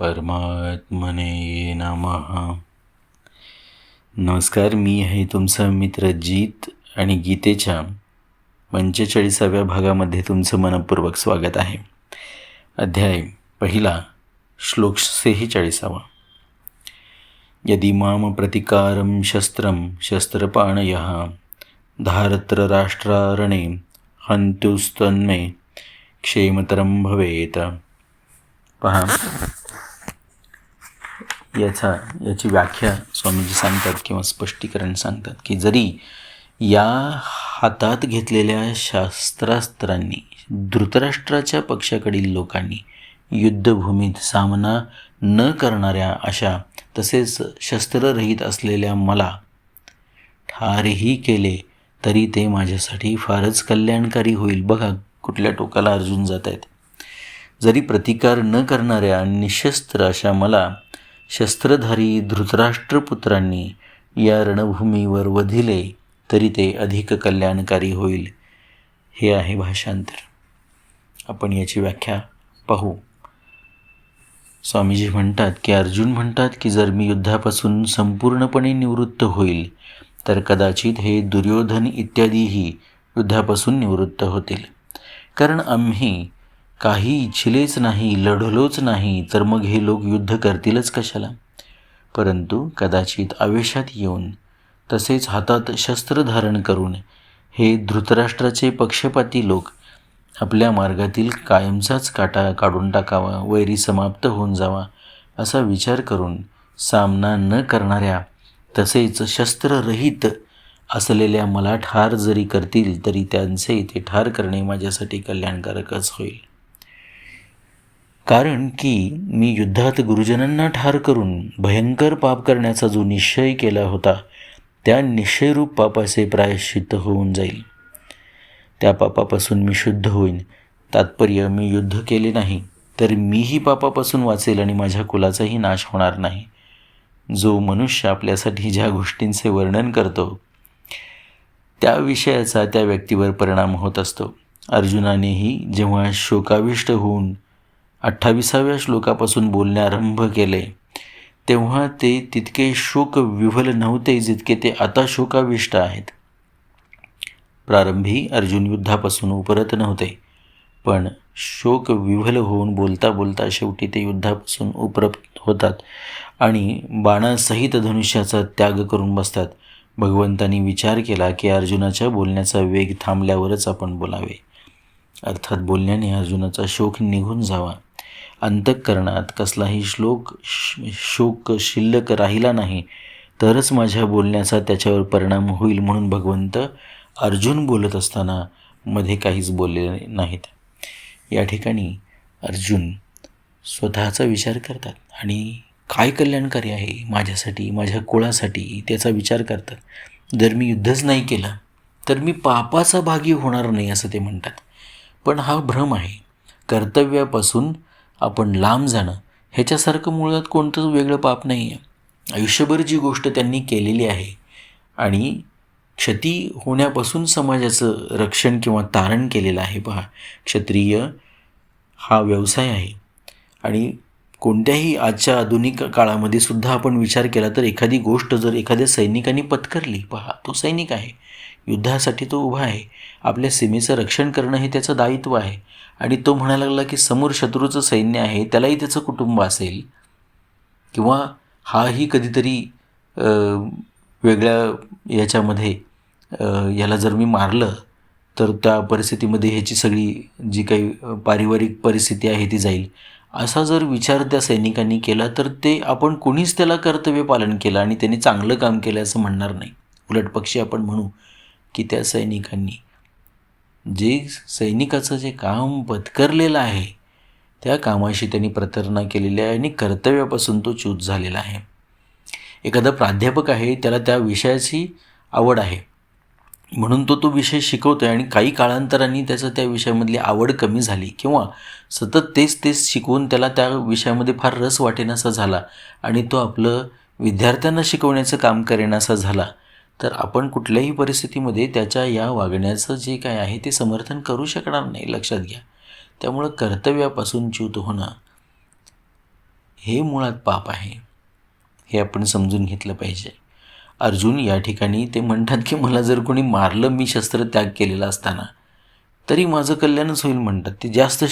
परमात्मने नमहा नमस्कार मी आहे तुमचा मित्र जीत आणि गीतेच्या पंचेचाळीसाव्या भागामध्ये तुमचं मनपूर्वक स्वागत आहे. अध्याय पहिला श्लोक सेहेचाळीसावा. यदि माम प्रतिकारं शस्त्रं शस्त्रपाणयः धारत्र राष्ट्रारणे हंत्युस्तन्मे क्षेमतरं भवेत। पहा. याचा याची व्याख्या स्वामीजी सांगतात किंवा स्पष्टीकरण सांगतात की जरी या हातात घेतलेल्या शास्त्रास्त्रांनी धृतराष्ट्राच्या पक्षाकडील लोकांनी युद्धभूमीत सामना न करणाऱ्या अशा तसेच शस्त्ररहित असलेल्या मला ठारही केले तरी ते माझ्यासाठी फारच कल्याणकारी होईल. बघा कुठल्या टोकाला अर्जुन जात आहेत जरी प्रतिकार न करणाऱ्या निशस्त्र अशा मला शस्त्रधारी धृतराष्ट्रपुत्रांनी या रणभूमीवर वधिले तरी ते अधिक कल्याणकारी होईल. हे आहे भाषांतर. आपण याची व्याख्या पाहू. स्वामीजी म्हणतात की अर्जुन म्हणतात की जर मी युद्धापासून संपूर्णपणे निवृत्त होईल तर कदाचित हे दुर्योधन इत्यादीही युद्धापासून निवृत्त होतील. कारण आम्ही काही इच्छिलेच नाही लढलोच नाही तर मग हे लोक युद्ध करतीलच कशाला? परंतु कदाचित आवेशात येऊन तसेच हातात शस्त्र धारण करून हे धृतराष्ट्राचे पक्षपाती लोक आपल्या मार्गातील कायमचाच काटा काढून टाकावा वैरी समाप्त होऊन जावा असा विचार करून सामना न करणाऱ्या तसेच शस्त्ररहित असलेल्या मला ठार जरी करतील तरी त्यांचे ते ठार करणे माझ्यासाठी कल्याणकारकच होईल. कारण की मी युद्धात गुरुजनांना ठार करून भयंकर पाप करण्याचा जो निश्चय केला होता त्या निश्चयरूप पापाचे प्रायश्चित्त होऊन जाईल. त्या पापापासून मी शुद्ध होईन. तात्पर्य मी युद्ध केले नाही तर मीही पापापासून वाचेल आणि माझ्या कुलाचाही नाश होणार नाही. जो मनुष्य आपल्यासाठी ज्या गोष्टींचे वर्णन करतो त्या विषयाचा त्या व्यक्तीवर परिणाम होत असतो. अर्जुनानेही जेव्हा शोकाविष्ट होऊन अठ्ठावीसाव्या श्लोकापासून बोलणे आरंभ केले. तेव्हा ते तितके शोक विव्हल नव्हते जितके ते आता शोकाविष्ट आहेत. प्रारंभी अर्जुन युद्धापासून उपरत नव्हते पण शोक विव्हल होऊन बोलता बोलता शेवटी ते युद्धापासून उपरत होतात आणि बाणासहित धनुष्याचा त्याग करून बसतात. भगवंतांनी विचार केला की अर्जुनाच्या बोलण्याचा वेग थांबल्यावरच आपण बोलावे. अर्थात बोलण्याने अर्जुनाचा शोक निघून जावा. अंतःकरणात कसलाही श्लोक शोक शिल्लक राहिला नाही तरच माझ्या बोलण्याचा त्याच्यावर परिणाम होईल म्हणून भगवंत अर्जुन बोलत असताना मध्ये काहीच बोलले नाहीत. या ठिकाणी अर्जुन स्वतःचा विचार करतात आणि काय कल्याणकारी आहे माझ्यासाठी माझ्या कुळासाठी त्याचा विचार करतात. जर मी युद्धच नाही केलं तर मी पापाचा भागी होणार नाही असं ते म्हणतात. पण हा भ्रम आहे. कर्तव्यापासून आपण लांब जाणं ह्याच्यासारखं मुळात कोणतंच वेगळं पाप नाही आहे आयुष्यभर जी गोष्ट त्यांनी केलेली आहे आणि क्षती होण्यापासून समाजाचं रक्षण किंवा तारण केलेलं आहे पहा क्षत्रिय हा व्यवसाय आहे. आणि कोणत्याही आजच्या आधुनिक काळामध्ये सुद्धा आपण विचार केला तर एखादी गोष्ट जर एखाद्या सैनिकाने पत्करली पहा तो सैनिक आहे. युद्धासाठी तो उभा आहे. आपल्या सीमेचं रक्षण करणं हे त्याचं दायित्व आहे. आणि तो म्हणायला लागला की समोर शत्रूचं सैन्य आहे त्यालाही त्याचं कुटुंब असेल. किंवा हाही कधीतरी वेगळ्या याच्यामध्ये याला जर मी मारलं तर त्या परिस्थितीमध्ये ह्याची सगळी जी काही पारिवारिक परिस्थिती आहे ती जाईल. असा जर विचार त्या सैनिकांनी केला तर ते आपण कोणीच त्याला कर्तव्य पालन केलं आणि त्यांनी चांगलं काम केलं असं म्हणणार नाही. उलट पक्षी आपण म्हणू की त्या सैनिकांनी जे सैनिकाचं जे काम पत्करलेलं आहे त्या कामाशी त्यांनी प्रतारणा केलेली आहे आणि कर्तव्यापासून तो च्यूत झालेला आहे. एखादा प्राध्यापक आहे त्याला त्या विषयाची आवड आहे. म्हणून तो तो विषय शिकवतो आहे आणि काही काळांतराने त्याचं त्या विषयामधली आवड कमी झाली किंवा सतत तेच तेच शिकवून त्याला त्या विषयामध्ये फार रस वाटेनासा झाला आणि तो आपलं विद्यार्थ्यांना शिकवण्याचं काम करेनासा झाला. तर आपण कुठल्याही परिस्थितीमध्ये त्याच्या या वागण्याचं जे काय आहे ते समर्थन करू शकणार नाही लक्षात घ्या. त्यामुळं कर्तव्यापासून च्युत होणं हे मुळात पाप आहे हे आपण समजून घेतलं पाहिजे. अर्जुन या ठिकाणी ते म्हणतात की मला जर कोणी मारलं मी शस्त्र त्याग केलेला असताना तरी माझं कल्याणच होईल म्हणतात. ते जास्त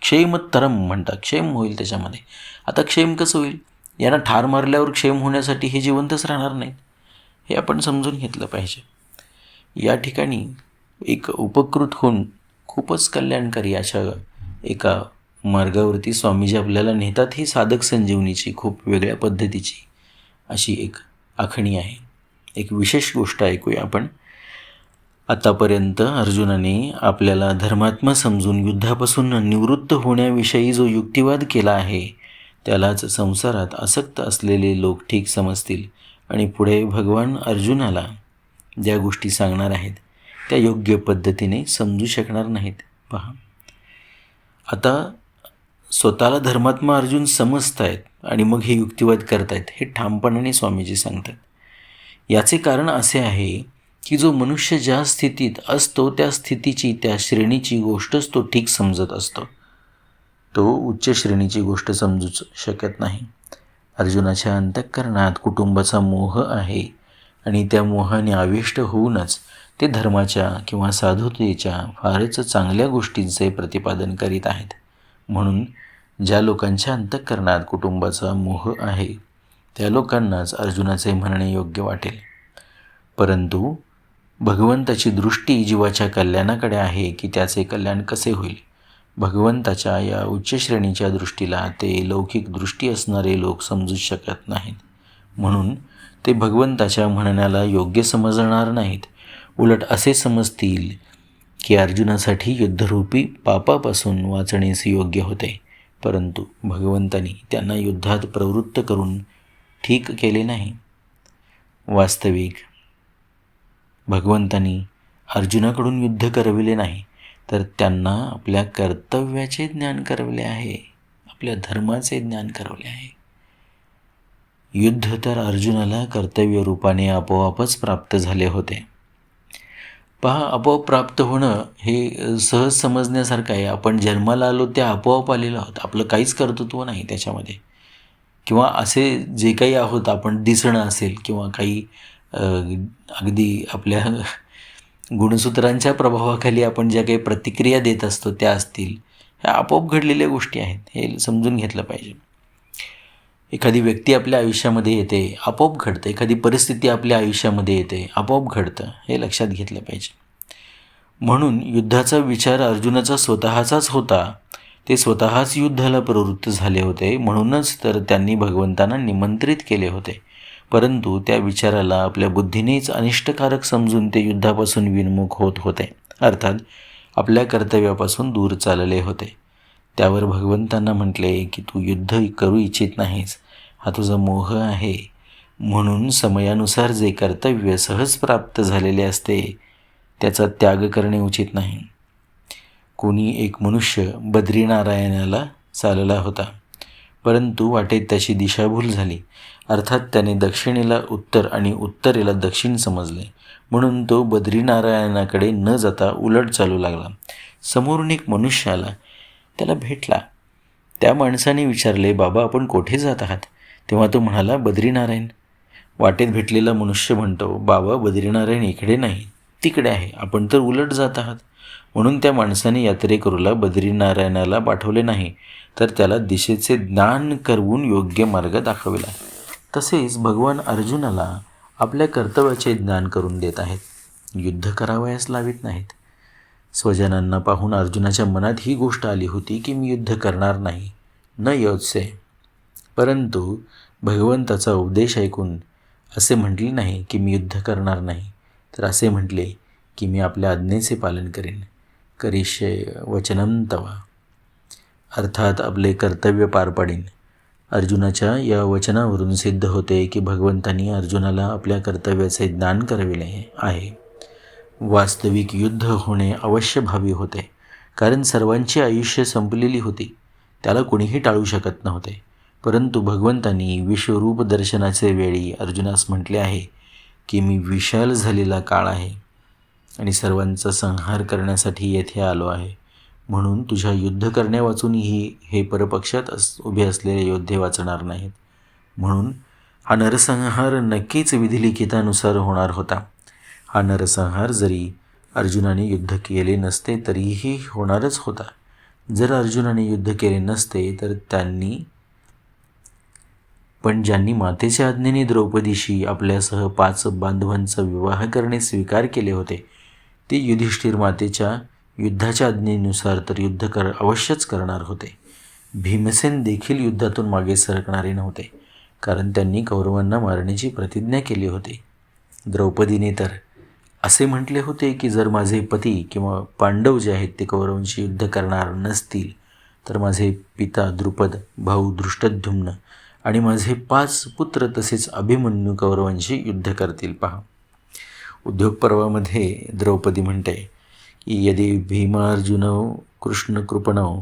क्षेमतरम म्हणतात. क्षेम होईल त्याच्यामध्ये. आता क्षेम कसं होईल? यांना ठार मारल्यावर क्षेम होण्यासाठी हे जिवंतच राहणार नाहीत. हे आपण समजून घेतलं पाहिजे. या ठिकाणी एक उपकृत होऊन खूपच कल्याणकारी अशा एका मार्गावरती स्वामीजी आपल्याला नेतात ही साधक संजीवनीची खूप वेगळ्या पद्धतीची अशी एक आखणी आहे. एक विशेष गोष्ट ऐकूया आपण. आतापर्यंत अर्जुनाने आपल्याला धर्मात्मा समजून युद्धापासून निवृत्त होण्याविषयी जो युक्तिवाद केला आहे त्यालाच संसारात आसक्त असलेले लोक ठीक समजतील. आणि पुढे भगवान अर्जुनाला ज्या गोष्टी सांगणार आहेत त्या योग्य पद्धतीने समजू शकणार नाहीत. पहा. आता स्वतःला धर्मात्मा अर्जुन समजत आहेत आणि मग हे युक्तिवाद करतायत हे ठामपणाने स्वामीजी सांगतात. याचे कारण असे आहे की जो मनुष्य ज्या स्थितीत असतो त्या स्थितीची त्या श्रेणीची गोष्टच तो ठीक समजत असतो. तो उच्च श्रेणीची गोष्ट समजूच शकत नाही. अर्जुनाच्या अंतःकरणात कुटुंबाचा मोह आहे आणि त्या मोहाने आविष्ट होऊनच ते धर्माच्या किंवा साधुतेच्या फारच चांगल्या गोष्टींचे प्रतिपादन करीत आहेत. म्हणून ज्या लोकांच्या अंतःकरणात कुटुंबाचा मोह आहे त्या लोकांनाच अर्जुनाचे म्हणणे योग्य वाटेल. परंतु भगवंताची दृष्टी जीवाच्या कल्याणाकडे आहे की त्याचे कल्याण कसे होईल? भगवंताच्या या उच्च श्रेणीच्या दृष्टीला ते लौकिक दृष्टी असणारे लोक समजू शकत नाहीत. म्हणून ते भगवंताच्या म्हणण्याला योग्य समजणार नाहीत. उलट असे समजतील की अर्जुनासाठी युद्धरूपी पापापासून वाचण्यास योग्य होते. परंतु भगवंतानी त्यांना युद्धात प्रवृत्त करून ठीक केले नाही. वास्तविक भगवंतानी अर्जुनाकडून युद्ध करविले नाही. तर त्यांना आपल्या कर्तव्याचे ज्ञान करवले आहे आपल्या धर्माचे ज्ञान करवले आहे. युद्ध तर अर्जुनाला कर्तव्य रूपाने आपोआपच प्राप्त झाले होते. पहा आपोआप प्राप्त होणं हे सहज समजण्यासारखं आहे. आपण जन्माला आलो त्या आपोआप आलेलो आहोत आपलं काहीच कर्तृत्व नाही त्याच्यामध्ये. किंवा असे जे काही आहोत आपण दिसणं असेल किंवा काही अगदी आपल्या गुणसूत्रांच्या प्रभावाखाली आपण ज्या काही प्रतिक्रिया देत असतो त्या असतील. ह्या आपोआप घडलेल्या गोष्टी आहेत. हे समजून घेतलं पाहिजे. एखादी व्यक्ती आपल्या आयुष्यामध्ये येते आपोआप घडतं. एखादी परिस्थिती आपल्या आयुष्यामध्ये येते आपोआप घडतं. हे लक्षात घेतलं पाहिजे. म्हणून युद्धाचा विचार अर्जुनाचा स्वतःचाच होता. ते स्वतःच युद्धाला प्रवृत्त झाले होते. म्हणूनच तर त्यांनी भगवंतांना निमंत्रित केले होते. परंतु त्या विचाराला आपल्या बुद्धीनेच अनिष्टकारक समजून ते युद्धापासून विनमुख होत होते. अर्थात आपल्या कर्तव्यापासून दूर चालले होते. त्यावर भगवंतांना म्हटले की तू युद्ध करू इच्छित नाहीस. हा तुझा मोह आहे. म्हणून समयानुसार जे कर्तव्य सहज प्राप्त झालेले असते त्याचा त्याग करणे उचित नाही. कोणी एक मनुष्य बद्रीनारायणाला चालला होता. परंतु वाटेत त्याची दिशाभूल झाली. अर्थात त्याने दक्षिणेला उत्तर आणि उत्तरेला दक्षिण समजले. म्हणून तो बद्रीनारायणाकडे न जाता उलट चालू लागला. समोरून एक मनुष्य आला. त्याला भेटला. त्या माणसाने विचारले बाबा आपण कोठे जात आहात? तेव्हा तो म्हणाला बद्रीनारायण. वाटेत भेटलेला मनुष्य म्हणतो बाबा बद्रीनारायण इकडे नाही तिकडे आहे. आपण तर उलट जात आहात. म्हणून त्या माणसाने यात्रेकरूला बद्रीनारायणाला पाठवले नाही तर त्याला दिशेचे ज्ञान करवून योग्य मार्ग दाखविला. तसेच भगवान अर्जुनाला आपल्या कर्तव्याचे ज्ञान करून देत आहेत. युद्ध करावयास लावित नाहीत. स्वजनांना पाहून अर्जुनाच्या मनात ही गोष्ट आली होती की मी युद्ध करणार नाही न योजसे परंतु भगवंताचा उपदेश ऐकून असे म्हटले नाही की मी युद्ध करणार नाही तर असे म्हटले की मी आपल्या आज्ञेचे पालन करेन. करिष्य वचनम तवा. अर्थात आपले कर्तव्य पार पाडीन. अर्जुनाच्या या वचनावरून सिद्ध होते की भगवंतांनी अर्जुनाला आपल्या कर्तव्याचे ज्ञान करविले आहे. वास्तविक युद्ध होणे अवश्यभावी होते कारण सर्वांची आयुष्य संपलेली होती. त्याला कोणीही टाळू शकत नव्हते. परंतु भगवंतांनी विश्वरूप दर्शनाचे वेळी अर्जुनास म्हटले आहे की मी विशाल झालेला काळ आहे. आणि सर्वांचा संहार करण्यासाठी येथे आलो आहे. म्हणून तुझ्या युद्ध करण्यावाचूनही हे परपक्षात अस उभे असलेले योद्धे वाचणार नाहीत. म्हणून हा नरसंहार नक्कीच विधिलिखितानुसार होणार होता. हा नरसंहार जरी अर्जुनाने युद्ध केले नसते तरीही होणारच होता. जर अर्जुनाने युद्ध केले नसते तर त्यांनी पण ज्यांनी मातेच्या आज्ञेने द्रौपदीशी आपल्यासह पाच बांधवांचा विवाह करणे स्वीकार केले होते ते युधिष्ठिर मातेच्या युद्धाच्या आज्ञेनुसार तर युद्ध कर अवश्यच करणार होते. भीमसेन देखील युद्धातून मागे सरकणारे नव्हते कारण त्यांनी कौरवांना मारण्याची प्रतिज्ञा केली होती. द्रौपदीने तर असे म्हटले होते की जर माझे पती किंवा पांडव जे आहेत ते कौरवांशी युद्ध करणार नसतील तर माझे पिता द्रुपद भाऊ दृष्टद्युम्न आणि माझे पाच पुत्र तसेच अभिमन्यू कौरवांशी युद्ध करतील. पहा. उद्योग पर्वामध्ये द्रौपदी म्हणते की यदि भीमार्जुनौ कृष्णकृपणौ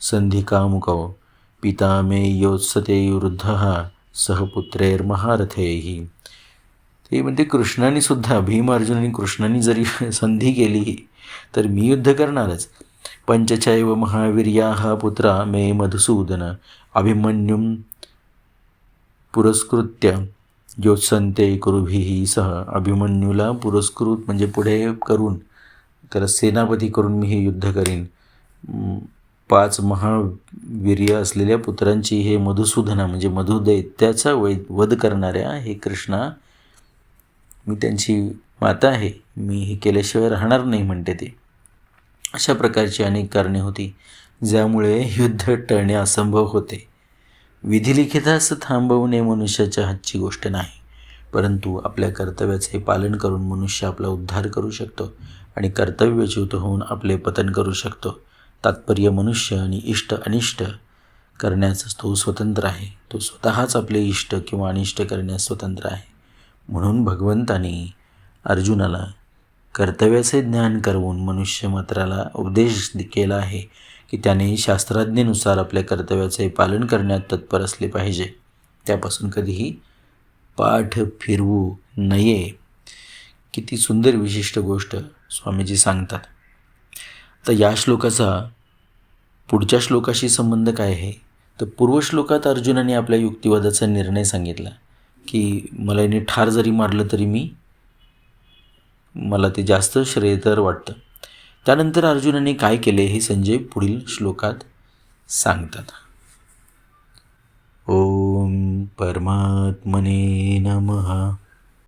संधिकामुकौ पिता मे योत्सते वृद्ध सहपुत्रेर्महारथेही ते म्हणते कृष्णाने सुद्धा भीम अर्जुन आणि कृष्णाने जरी संधी केली तर मी युद्ध करणारच. पंचचैव महावीर्या हा पुत्रा मे मधुसूदन अभिमन्युम पुरस्कृत्य योत्संते कुरुभीही सह अभिमन्यूला पुरस्कृत म्हणजे पुढे करून त्याला सेनापती करून मी हे युद्ध करीन. पाच महावीर्य असलेल्या पुत्रांची हे मधुसूदना म्हणजे मधुदैत्याचा वै वध करणाऱ्या हे कृष्णा मी त्यांची माता आहे मी हे केल्याशिवाय राहणार नाही म्हणते ते. अशा प्रकारची अनेक कारणे होती ज्यामुळे युद्ध टळणे असंभव होते. विधिलिखितास थांबवणे मनुष्याच्या हातची गोष्ट नाही. परंतु आपल्या कर्तव्याचे पालन करून मनुष्य आपला उद्धार करू शकतो आणि कर्तव्यच्युत होऊन आपले पतन करू शकतो. तात्पर्य मनुष्य आणि इष्ट अनिष्ट करण्यास तो स्वतंत्र आहे. तो स्वतःच आपले इष्ट किंवा अनिष्ट करण्यास स्वतंत्र आहे. म्हणून भगवंताने अर्जुनाला कर्तव्याचे ज्ञान करवून मनुष्य मात्राला उपदेश केला आहे. की त्याने शास्त्राज्ञेनुसार आपल्या कर्तव्याचे पालन करण्यात तत्पर असले पाहिजे. त्यापासून कधीही पाठ फिरवू नये. किती सुंदर विशिष्ट गोष्ट स्वामीजी सांगतात. तर या श्लोकाचा पुढच्या श्लोकाशी संबंध काय आहे? तर पूर्वश्लोकात अर्जुनाने आपल्या युक्तिवादाचा निर्णय सांगितला की मला याने ठार जरी मारलं तरी मी मला ते जास्त श्रेयतर वाटतं. त्यानंतर अर्जुनाने काय केले हे संजय पुढील श्लोकात सांगतात. ओम परमात्मने नमः.